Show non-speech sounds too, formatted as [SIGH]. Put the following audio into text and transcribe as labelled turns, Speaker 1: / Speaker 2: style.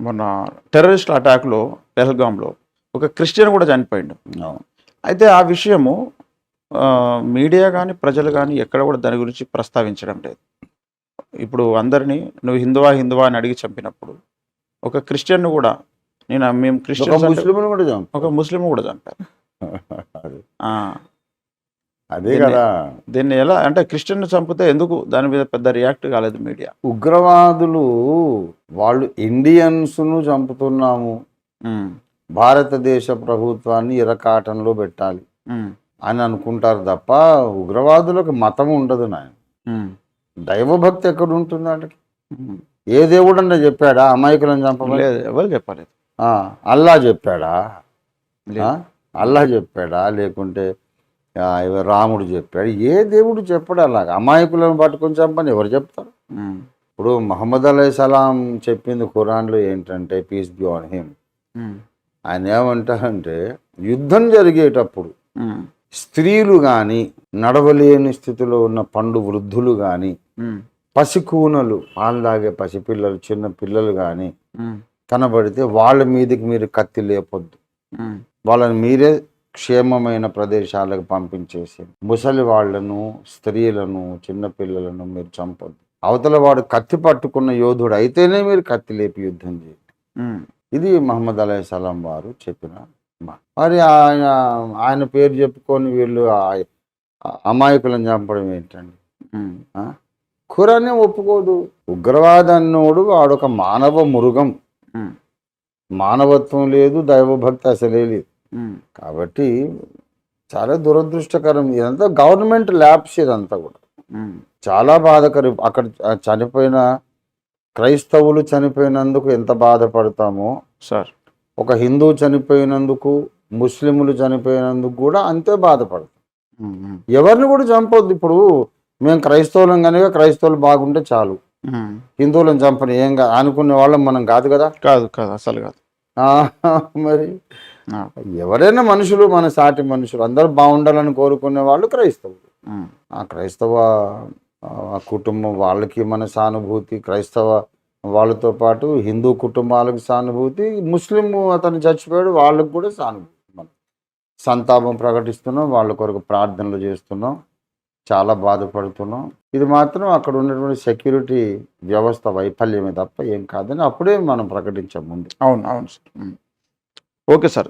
Speaker 1: మొన్న టెర్రరిస్ట్ అటాక్లో పెహల్గాంలో ఒక క్రిస్టియన్ కూడా చనిపోయిండు. అయితే ఆ విషయము ఆ, మీడియా కానీ ప్రజలు కానీ ఎక్కడ కూడా దాని గురించి ప్రస్తావించడం లేదు. ఇప్పుడు అందరినీ నువ్వు హిందువా హిందువా అని అడిగి చంపినప్పుడు ఒక క్రిస్టియన్ కూడా నేను మేము
Speaker 2: చంపు
Speaker 1: ఒక ముస్లిం కూడా చంపారు. [LAUGHS]
Speaker 2: అదే. కదా.
Speaker 1: దీన్ని ఎలా అంటే క్రిస్టియన్ చంపితే ఎందుకు? దాని మీద పెద్ద రియాక్ట్ కాలేదు మీడియా.
Speaker 2: ఉగ్రవాదులు వాళ్ళు ఇండియన్స్ను చంపుతున్నాము. భారతదేశ ప్రభుత్వాన్ని ఇరకాటంలో పెట్టాలి అని అనుకుంటారు తప్ప ఉగ్రవాదులకు మతం ఉండదు నాయన. దైవభక్తి ఎక్కడ ఉంటుంది వాళ్ళకి. ఏ దేవుడు అన్న చెప్పాడా? అమాయకులను చంపమని?
Speaker 1: లేదు ఎవరు చెప్పలేదు.
Speaker 2: అల్లా చెప్పాడా? అల్లా చెప్పాడా? లేకుంటే రాముడు చెప్పాడు. ఏ దేవుడు చెప్పాడు అలాగా. అమాయకులను పట్టుకొని చంపని ఎవరు చెప్తారు? ఇప్పుడు మహమ్మద్ అలై సలాం చెప్పింది ఖురాన్లో ఏంటంటే పీస్ బి ఆన్ హిమ్ ఆయన ఏమంటారంటే యుద్ధం జరిగేటప్పుడు స్త్రీలు కానీ నడవలేని స్థితిలో ఉన్న పండు వృద్ధులు కానీ పసికూనలు పాలు తాగే పసిపిల్లలు చిన్న పిల్లలు కానీ కనబడితే వాళ్ళ మీదకి మీరు కత్తి లేపొద్దు. వాళ్ళని మీరే క్షేమమైన ప్రదేశాలకు పంపించేసి ముసలి వాళ్ళను స్త్రీలను చిన్నపిల్లలను మీరు చంపొద్దు. అవతల వాడు కత్తి పట్టుకున్న యోధుడు అయితేనే మీరు కత్తి లేపి యుద్ధం చేయండి. ఇది మహమ్మద్ అలై సలాం వారు చెప్పిన. మరి ఆయన ఆయన పేరు చెప్పుకొని వీళ్ళు అమాయకులను చంపడం ఏంటండి? ఖురానే ఒప్పుకోదు. ఉగ్రవాదన్నోడు వాడొక మానవ మృగం. మానవత్వం లేదు దైవభక్తి అసలే లేదు. కాబట్టి చాలా దురదృష్టకరం ఇదంతా గవర్నమెంట్ ల్యాబ్స్ ఇదంతా కూడా. చాలా బాధకరం. అక్కడ చనిపోయిన క్రైస్తవులు చనిపోయినందుకు ఎంత బాధపడతామో
Speaker 1: సార్.
Speaker 2: ఒక హిందూ చనిపోయినందుకు ముస్లింలు చనిపోయినందుకు కూడా అంతే బాధపడతాం. ఎవరిని కూడా చంపొద్దు. ఇప్పుడు మేము క్రైస్తవులం కనుక క్రైస్తవులు బాగుంటే చాలు. హిందువులను చంపని ఏం అనుకునే వాళ్ళం మనం కాదు కదా?
Speaker 1: కాదు కాదు అసలు కాదు.
Speaker 2: ఆ, మరి ఎవరైనా మనుషులు మన సాటి మనుషులు అందరూ బాగుండాలని కోరుకునే వాళ్ళు క్రైస్తవులు. ఆ. క్రైస్తవ ఆ కుటుంబం వాళ్ళకి మన సానుభూతి క్రైస్తవ వాళ్ళతో పాటు హిందూ కుటుంబాలకు సానుభూతి ముస్లిం అతను చచ్చిపోయాడు వాళ్ళకు కూడా సానుభూతి మనం. సంతాపం ప్రకటిస్తున్నాం వాళ్ళ కొరకు ప్రార్థనలు చేస్తున్నాం చాలా బాధపడుతున్నాం. ఇది మాత్రం అక్కడ ఉన్నటువంటి సెక్యూరిటీ వ్యవస్థ వైఫల్యమే తప్ప ఏం కాదని అప్పుడే మనం ప్రకటించాం ముందు.
Speaker 1: అవును అవును సార్. Okay sir.